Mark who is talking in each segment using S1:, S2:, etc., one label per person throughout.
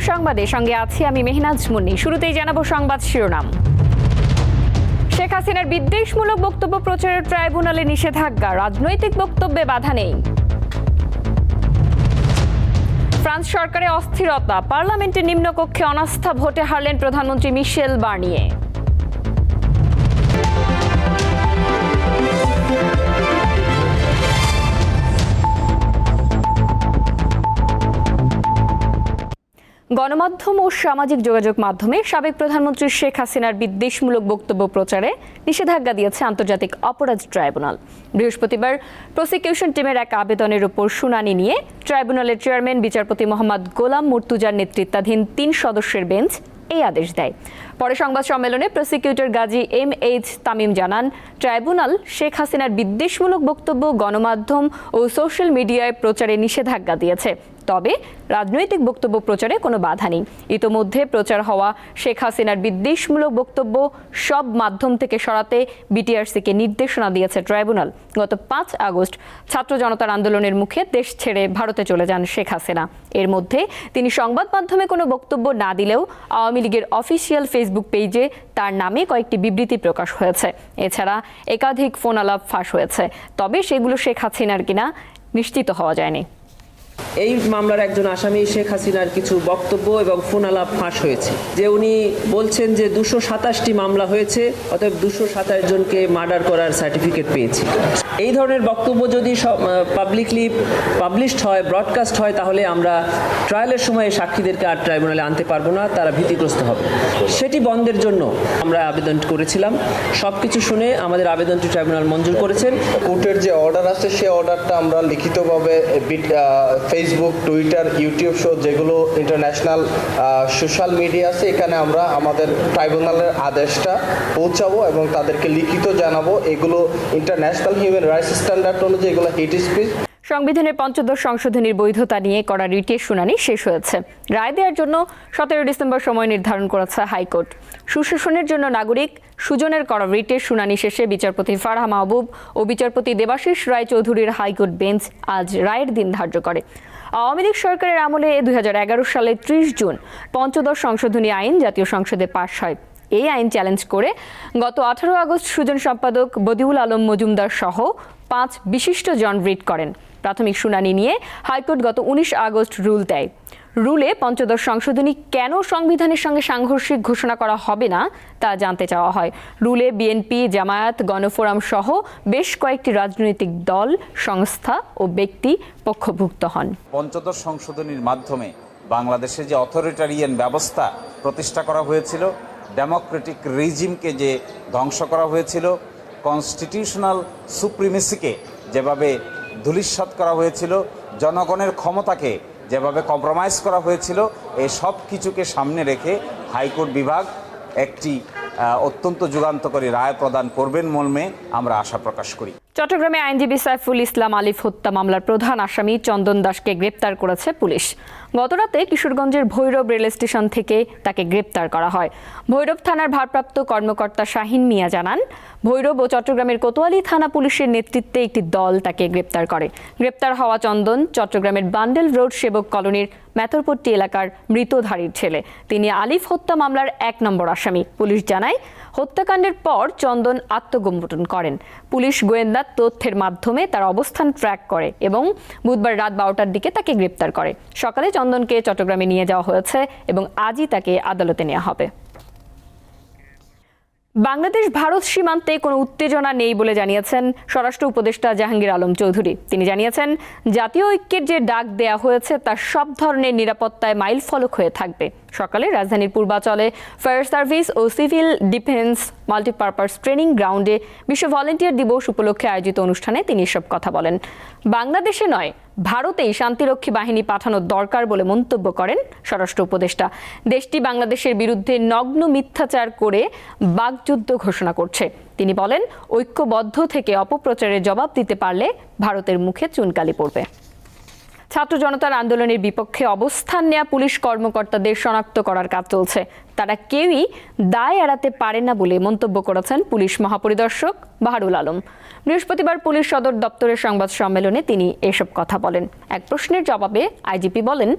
S1: সংবাদে সঙ্গে আছি আমি মেহনাজ মুন্নি। শুরুতেই জানাব সংবাদ শিরোনাম। শেখ হাসিনার বিদ্বেষমূলক বক্তব্য প্রচারের ট্রাইব্যুনালে নিষেধাজ্ঞা। রাজনৈতিক বক্তব্যে বাধা নেই। ফ্রান্স সরকারে অস্থিরতা। পার্লামেন্টের নিম্নকক্ষে অনাস্থা, ভোটে হারলেন প্রধানমন্ত্রী মিশেল বার্নিয়ে। গণমাধ্যম ও সামাজিক যোগাযোগ মাধ্যমে সাবেক প্রধানমন্ত্রী শেখ হাসিনার বিদ্বেষমূলক বক্তব্য প্রচারে নিষেধাজ্ঞা দিয়েছে আন্তর্জাতিক অপরাধ ট্রাইব্যুনাল। বৃহস্পতিবার প্রসিকিউশন টিমের এক আবেদনের উপর শুনানি নিয়ে ট্রাইব্যুনালের চেয়ারম্যান বিচারপতি মোহাম্মদ গোলাম মুর্তুজার নেতৃত্বাধীন তিন সদস্যের বেঞ্চ এই আদেশ দেয়। পরে সংবাদ সম্মেলনে prosecutor Gazi M H Tamim জানান, ট্রাইব্যুনাল শেখ হাসিনার বিদ্বেষমূলক বক্তব্য, গণমাধ্যম ও সোশ্যাল মিডিয়ায় প্রচারে নিষেধাজ্ঞা দিয়েছে। তবে রাজনৈতিক বক্তব্য প্রচারে কোনো বাধা নেই। ইতোমধ্যে প্রচার হওয়া শেখ হাসিনার বিদ্বেষমূলক বক্তব্য সব মাধ্যম থেকে সরাতে বিটিআরসিকে নির্দেশনা দিয়েছে ট্রাইব্যুনাল। গত পাঁচ আগস্ট ছাত্র জনতার আন্দোলনের মুখে দেশ ছেড়ে ভারতে চলে যান শেখ হাসিনা। এর মধ্যে তিনি সংবাদ মাধ্যমে কোনো বক্তব্য না দিলেও আওয়ামী লীগের অফিসিয়াল ফেসবুক পেজে তার নামে কয়েকটি বিবৃতি প্রকাশ হয়েছে। এছাড়া একাধিক ফোন আলাপ ফাঁস হয়েছে। তবে সেগুলো শেখ হাসিনার কিনা নিশ্চিত হওয়া যায়নি।
S2: এই মামলার একজন আসামি শেখ হাসিনার কিছু বক্তব্য এবং ফোনালাপ ফাঁস হয়েছে। যে উনি বলছেন যে দুশো সাতাশটি মামলা হয়েছে, অতএব দুশো সাতাশ জনকে মার্ডার করার সার্টিফিকেট পেয়েছি। এই ধরনের বক্তব্য যদি পাবলিকলি পাবলিশড হয় ব্রডকাস্ট হয়, তাহলে আমরা ট্রায়ালের সময় সাক্ষীদেরকে আর ট্রাইব্যুনালে আনতে পারব না, তারা ভীতিগ্রস্ত হবে। সেটি বন্ধের জন্য আমরা আবেদন করেছিলাম। সব কিছু শুনে আমাদের আবেদনটি ট্রাইব্যুনাল মঞ্জুর করেছেন।
S3: কোর্টের যে অর্ডার আছে সেই অর্ডারটা আমরা লিখিতভাবে ফেসবুক টুইটার ইউটিউব শো যেগুলো ইন্টারন্যাশনাল সোশ্যাল মিডিয়া আছে, এখানে আমরা আমাদের ট্রাইব্যুনালের আদেশটা পৌঁছাবো এবং তাদেরকে লিখিত জানাব। এগুলো ইন্টারন্যাশনাল হিউম্যান রাইটস স্ট্যান্ডার্ড অনুযায়ী এগুলো হেট স্পিচ
S1: সংবিধানের পঞ্চদশ সংশোধনীর বৈধতা নিয়ে করা রিটের শুনানি শেষ হয়েছে। রায় দেওয়ার জন্য সতেরো ডিসেম্বর সময় নির্ধারণ করেছে হাইকোর্ট। সুশাসনের জন্য নাগরিক সুজনের করা রিটের শুনানি শেষে বিচারপতি ফারহা মাহবুব ও বিচারপতি দেবাশিস রায় চৌধুরীর হাইকোর্ট বেঞ্চ আজ রায়ের দিন ধার্য করে। আওয়ামী লীগ সরকারের আমলে দুই সালে ত্রিশ জুন পঞ্চদশ সংশোধনী আইন জাতীয় সংসদে পাশ হয়। এই আইন চ্যালেঞ্জ করে গত আঠারো আগস্ট সুজন সম্পাদক বদিউল আলম মজুমদার সহ পাঁচ বিশিষ্ট জন রিট করেন। প্রাথমিক শুনানি নিয়ে হাইকোর্ট গত উনিশ আগস্ট রুল দেয়। রুলে পঞ্চদশ সংশোধনী কেন সংবিধানের সঙ্গে সাংঘর্ষিক ঘোষণা করা হবে না তা জানতে চাওয়া হয়। রুলে বিএনপি, জামায়াত, গণফোরাম সহ বেশ কয়েকটি রাজনৈতিক দল, সংস্থা ও ব্যক্তি পক্ষভুক্ত হন।
S4: পঞ্চদশ সংশোধনীর মাধ্যমে বাংলাদেশে যে অথরিটারিয়ান ব্যবস্থা প্রতিষ্ঠা করা হয়েছিল ডেমোক্রেটিক রিজিমকে যে ধ্বংস করা হয়েছিল কনস্টিটিউশনাল সুপ্রিমেসিকে যেভাবে ধূলিসাৎ করা হয়েছিল, জনগণের ক্ষমতাকে যেভাবে কম্প্রোমাইজ করা হয়েছিল এই সব কিছুকে সামনে রেখে হাইকোর্ট বিভাগ একটি অত্যন্ত যুগান্তকারী রায় প্রদান করবেন মর্মে আমরা আশা প্রকাশ করি।
S1: চট্টগ্রামে আইনজীবী সাইফুল ইসলাম আলিফ হত্যা মামলার প্রধান আসামি চন্দন দাসকে গ্রেপ্তার করেছে পুলিশ। গতরাতে কিশোরগঞ্জের ভৈরব রেল স্টেশন থেকে তাকে গ্রেপ্তার করা হয়। ভৈরব থানার ভারপ্রাপ্ত কর্মকর্তা শাহিন মিয়া জানান, ভৈরব ও চট্টগ্রামের কোতোয়ালি থানা পুলিশের নেতৃত্বে একটি দল তাকে গ্রেপ্তার করে। গ্রেপ্তার হওয়া চন্দন চট্টগ্রামের বান্ডেল রোড সেবক কলোনির মেথরপট্টি এলাকার মৃতধারীর ছেলে। তিনি আলিফ হত্যা মামলার এক নম্বর আসামি। পুলিশ জানায় হত্যাকাণ্ডের পর চন্দন আত্মগোপন করেন। পুলিশ গোয়েন্দা তথ্যের মাধ্যমে তার অবস্থান ট্র্যাক করে এবং বুধবার রাত বারোটার দিকে তাকে গ্রেপ্তার করে। সকালে চন্দনকে চট্টগ্রামে নিয়ে যাওয়া হয়েছে এবং আজই তাকে আদালতে নেওয়া হবে। বাংলাদেশ ভারত সীমান্তে কোনো উত্তেজনা নেই বলে জানিয়েছেন স্বরাষ্ট্র উপদেষ্টা জাহাঙ্গীর আলম চৌধুরী। তিনি জানিয়েছেন, জাতীয় ঐক্যের যে ডাক দেয়া হয়েছে, তার সব ধরনের নিরাপত্তায় মাইল ফলক হয়ে থাকবে। সকালে রাজধানীর পূর্বাচলে ফায়ার সার্ভিস ও সিভিল ডিফেন্স মাল্টিপারপাস ট্রেনিং গ্রাউন্ডে বিশ্ব ভলেন্টিয়ার দিবস উপলক্ষে আয়োজিত অনুষ্ঠানে তিনি এসব কথা বলেন। বাংলাদেশে নয়, ভারতেই শান্তিরক্ষী বাহিনী পাঠানোর দরকার বলে মন্তব্য করেন স্বরাষ্ট্র উপদেষ্টা। দেশটি বাংলাদেশের বিরুদ্ধে নগ্ন মিথ্যাচার করে বাগযুদ্ধ ঘোষণা করছে। তিনি বলেন, ঐক্যবদ্ধ থেকে অপপ্রচারের জবাব দিতে পারলে ভারতের মুখে চুনকালি পড়বে। ছাত্র জনতার আন্দোলনের বিপক্ষে অবস্থান নেওয়া পুলিশ কর্মকর্তাদের শনাক্ত করার কাজ চলছে। তারা কেউই দায় এড়াতে পারে না বলে মন্তব্য করেছেন পুলিশ মহাপরিদর্শক বাহারুল আলম। বৃহস্পতিবার পুলিশ সদর দপ্তরের সংবাদ সম্মেলনে তিনি এসব কথা বলেন। এক প্রশ্নের জবাবে আইজিপি বলেন,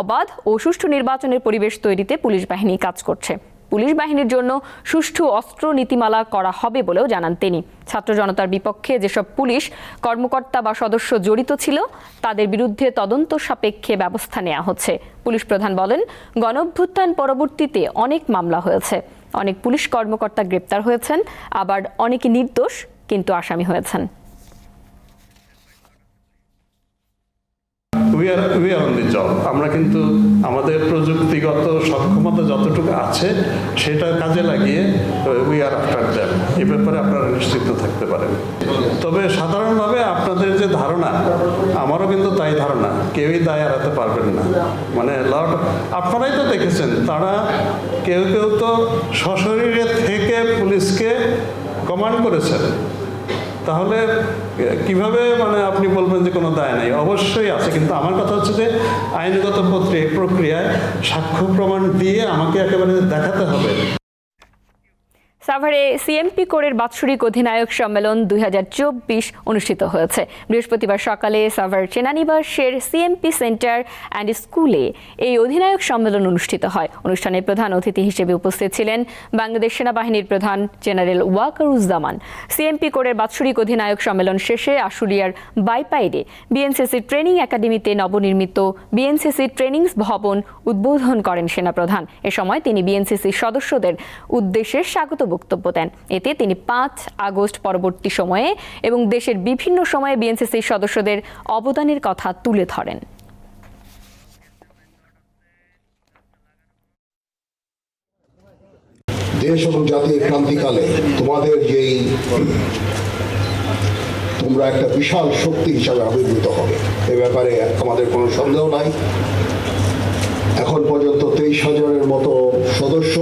S1: অবাধ ও সুষ্ঠু নির্বাচনের পরিবেশ তৈরিতে পুলিশ বাহিনী কাজ করছে। পুলিশ বাহিনীর জন্য সুষ্ঠু অস্ত্র নীতিমালা করা হবে বলেও জানান তিনি। ছাত্র জনতার বিপক্ষে যেসব পুলিশ কর্মকর্তা বা সদস্য জড়িত ছিল, তাদের বিরুদ্ধে তদন্ত সাপেক্ষে ব্যবস্থা নেওয়া হচ্ছে। পুলিশ প্রধান বলেন, গণঅভ্যুত্থান পরবর্তীতে অনেক মামলা হয়েছে। অনেক পুলিশ কর্মকর্তা গ্রেপ্তার হয়েছেন, আবার অনেকে নির্দোষ কিন্তু আসামি হয়েছেন।
S5: We are we are on the job আমরা কিন্তু আমাদের প্রযুক্তিগত সক্ষমতা যতটুকু আছে, সেটা কাজে লাগিয়ে উই আর আফটার দ্যাম এ ব্যাপারে আপনারা নিশ্চিত থাকতে পারেন। তবে সাধারণভাবে আপনাদের যে ধারণা, আমারও কিন্তু তাই ধারণা, কেউই দায় এড়াতে পারবেন না। মানে লট আপনারাই তো দেখেছেন, তারা কেউ কেউ তো সশরীরে থেকে পুলিশকে কমান্ড করেছেন। তাহলে কীভাবে মানে আপনি বলবেন যে কোনো দায় নাই? অবশ্যই আছে, কিন্তু আমার কথা হচ্ছে যে আইনগত পত্রে- প্রক্রিয়ায় সাক্ষ্য প্রমাণ দিয়ে আমাকে একেবারে দেখাতে হবে।
S1: সাভারে সিএমপি কোরের বাৎসরিক অধিনায়ক সম্মেলন দুই হাজার চব্বিশ অনুষ্ঠিত হয়েছে। বৃহস্পতিবার সকালে সাভার সেনানিবাসের সিএমপি সেন্টার অ্যান্ড স্কুলে এই অধিনায়ক সম্মেলন অনুষ্ঠিত হয়। অনুষ্ঠানে প্রধান অতিথি হিসেবে উপস্থিত ছিলেন বাংলাদেশ সেনাবাহিনীর প্রধান জেনারেল ওয়াকারুজ্জামান। সিএমপি কোরের বাৎসরিক অধিনায়ক সম্মেলন শেষে আশুলিয়ার বাইপাইডে বিএনসিসি ট্রেনিং একাডেমিতে নবনির্মিত বিএনসিসি ট্রেনিংস ভবন উদ্বোধন করেন সেনাপ্রধান। এ সময় তিনি বিএনসিসি সদস্যদের উদ্দেশ্যে স্বাগত বক্তব্য দেন। এতে তিনি পাঁচ আগস্ট পরবর্তী সময়ে এবং দেশের বিভিন্ন সময়ে বিএনসিসি সদস্যদের অবদানের কথা তুলে ধরেন।
S6: দেশ এবং জাতির ক্রান্তিকালে তোমাদের যেই তোমরা একটা বিশাল শক্তি হিসাবে আবির্ভূত হবে। এ ব্যাপারে আমাদের কোনো সন্দেহ নাই। এখন পর্যন্ত তেইশ হাজারের মতো সদস্য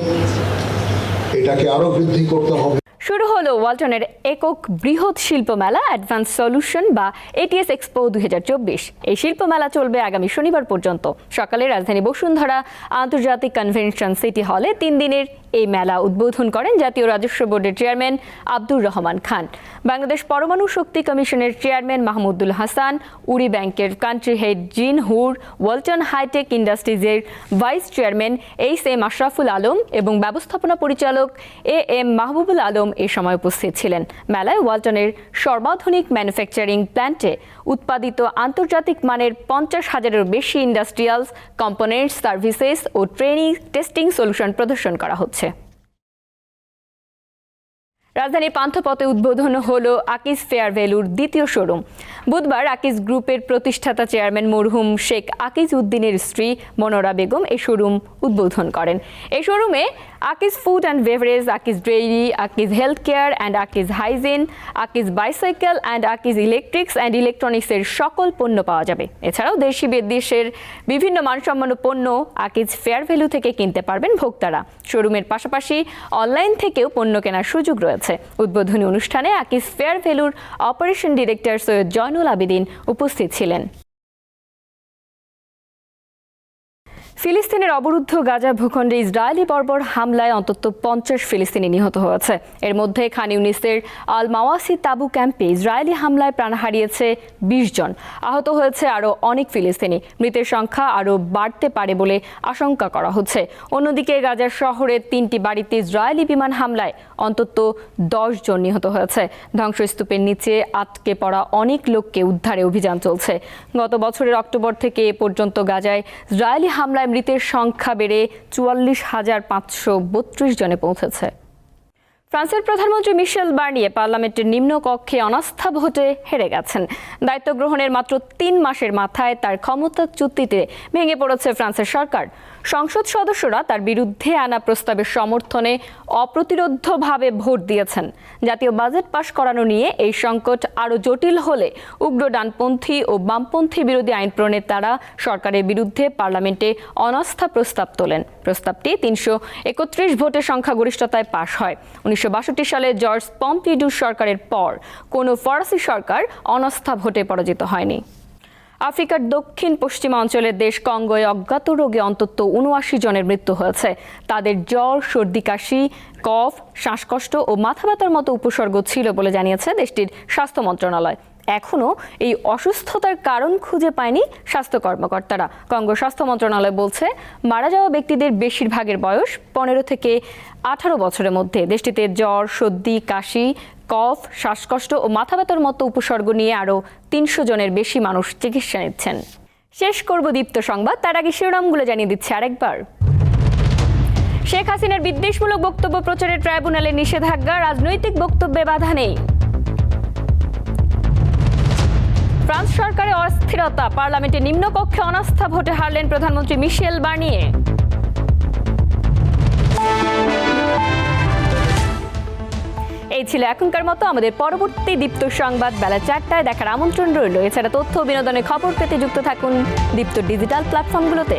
S6: এটাকে আরও বৃদ্ধি করতে হবে।
S1: শুরু হলো ওয়ালটনের একক বৃহৎ শিল্প মেলা অ্যাডভান্স সলিউশন বা এটিএস এক্সপো দুই হাজার চব্বিশ। এই শিল্প মেলা চলবে আগামী শনিবার পর্যন্ত। সকালে রাজধানী বসুন্ধরা আন্তর্জাতিক কনভেনশন সিটি হলে তিন দিনের এই মেলা উদ্বোধন করেন জাতীয় রাজস্ব বোর্ডের চেয়ারম্যান আব্দুর রহমান খান। বাংলাদেশ পরমাণু শক্তি কমিশনের চেয়ারম্যান মাহমুদুল হাসান উড়ি ব্যাংকের country head Jin Hur, Walton hitech ইন্ডাস্ট্রিজের vice chairman H M Ashraful Alam এবং ব্যবস্থাপনা পরিচালক এ এম মাহবুবুল আলম এ সময় উপস্থিত ছিলেন। মেলায় ওয়ালটনের সর্বাধুনিক ম্যানুফ্যাকচারিং প্ল্যান্টে উৎপাদিত আন্তর্জাতিক মানের পঞ্চাশ হাজারের বেশি ইন্ডাস্ট্রিয়ালস, কম্পোনেন্টস, সার্ভিসেস ও ট্রেনিং, টেস্টিং সলিউশন প্রদর্শন করা হচ্ছে। রাজধানীর পান্থপথে উদ্বোধন হলো আকিজ ফেয়ার ভ্যালুর দ্বিতীয় শোরুম। বুধবার আকিজ গ্রুপের প্রতিষ্ঠাতা চেয়ারম্যান মরহুম শেখ আকিজ উদ্দিনের স্ত্রী মনোরা বেগম এই শোরুম উদ্বোধন করেন। এই শোরুমে Akij food and beverage Akij dairy Akij health care and Akij hygiene Akij bicycle and Akij electrics and ইলেকট্রনিক্সের সকল পণ্য পাওয়া যাবে। এছাড়াও দেশি বিদেশের বিভিন্ন মানসম্পন্ন পণ্য আকিজ ফেয়ার ভ্যালু থেকে কিনতে পারবেন ভোক্তারা। শোরুমের পাশাপাশি অনলাইন থেকেও পণ্য কেনার সুযোগ রয়েছে। উদ্বোধনী অনুষ্ঠানে আকিজ ফেয়ার ভ্যালুর অপারেশন ডিরেক্টর সৈয়দ জয়নুল আবেদিন উপস্থিত ছিলেন। ফিলিস্তিনের অবরুদ্ধ গাজা ভূখণ্ডে ইসরায়েলি বর্বর হামলায় অন্তত পঞ্চাশ ফিলিস্তিনি নিহত হয়েছে। এর মধ্যে খান ইউনিসের আল মাওয়াসি তাবু ক্যাম্পে ইসরায়েলি হামলায় প্রাণ হারিয়েছে বিশ জন। আহত হয়েছে আরও অনেক ফিলিস্তিনি। মৃতের সংখ্যা আরও বাড়তে পারে বলে আশঙ্কা করা হচ্ছে। অন্যদিকে গাজার শহরের তিনটি বাড়িতে ইসরায়েলি বিমান হামলায় অন্তত দশ জন নিহত হয়েছে। ধ্বংসস্তূপের নিচে আটকে পড়া অনেক লোককে উদ্ধারে অভিযান চলছে। গত বছরের অক্টোবর থেকে এ পর্যন্ত গাজায় ইসরায়েলি হামলায় মৃতের সংখ্যা বেড়ে চুয়াল্লিশ হাজার পাঁচশো বত্রিশ জনে পৌঁছেছে। ফ্রান্সের প্রধানমন্ত্রী মিশেল বার্নিয়ে পার্লামেন্টের নিম্ন কক্ষে অনাস্থা ভোটে হেরে গেছেন। দায়িত্ব গ্রহণের মাত্র তিন মাসের মাথায় তার ক্ষমতা চুক্তিতে ভেঙে পড়েছে ফ্রান্সের সরকার। সংসদ সদস্যরা তার বিরুদ্ধে আনা প্রস্তাবের সমর্থনে অপ্রতিরোধ্যভাবে ভোট দিয়েছেন। জাতীয় বাজেট পাশ করানো নিয়ে এই সংকট আরও জটিল হলে উগ্র ডানপন্থী ও বামপন্থী বিরোধী আইন প্রণেতারা সরকারের বিরুদ্ধে পার্লামেন্টে অনাস্থা প্রস্তাব তোলেন। প্রস্তাবটি তিনশো একত্রিশ ভোটের সংখ্যাগরিষ্ঠতায় পাশ হয়। উনিশশো বাষট্টি সালে জর্জ পম্পিডু সরকারের পর কোনো ফরাসি সরকার অনাস্থা ভোটে পরাজিত হয়নি। আফ্রিকার দক্ষিণ পশ্চিমাঞ্চলের দেশ কঙ্গোয় অজ্ঞাত রোগে অন্তত উনআশি জনের মৃত্যু হয়েছে। তাদের জ্বর, সর্দি, কাশি, কফ, শ্বাসকষ্ট ও মাথা ব্যথার মতো উপসর্গ ছিল বলে জানিয়েছে দেশটির স্বাস্থ্য মন্ত্রণালয়। এখনও এই অসুস্থতার কারণ খুঁজে পায়নি স্বাস্থ্য কর্মকর্তারা। কঙ্গো স্বাস্থ্য মন্ত্রণালয় বলছে, মারা যাওয়া ব্যক্তিদের বেশিরভাগের বয়স পনেরো থেকে আঠারো বছরের মধ্যে। দেশটিতে জ্বর, সর্দি, কাশি, কফ, শ্বাসকষ্ট ও মাথা ব্যথার মতো উপসর্গ নিয়ে আরও তিনশো জনের বেশি মানুষ চিকিৎসা নিচ্ছেন। শেষ করব দীপ্ত সংবাদ, তার আগে শিরোনামগুলো জানিয়ে দিচ্ছে আরেকবার। শেখ হাসিনার বিদ্বেষমূলক বক্তব্য প্রচারের ট্রাইব্যুনালের নিষেধাজ্ঞা, রাজনৈতিক বক্তব্যে বাধা নেই। ফ্রান্স সরকারের অস্থিরতা, পার্লামেন্টে নিম্নকক্ষে অনাস্থা ভোটে হারলেন প্রধানমন্ত্রী মিশেল বার্নিয়ে। এই ছিল এখনকার মতো, আমাদের পরবর্তী দীপ্ত সংবাদ বেলা চারটায় দেখার আমন্ত্রণ রইল। এছাড়া তথ্য বিনোদনের খবর পেতে যুক্ত থাকুন দীপ্ত ডিজিটাল প্ল্যাটফর্মগুলোতে।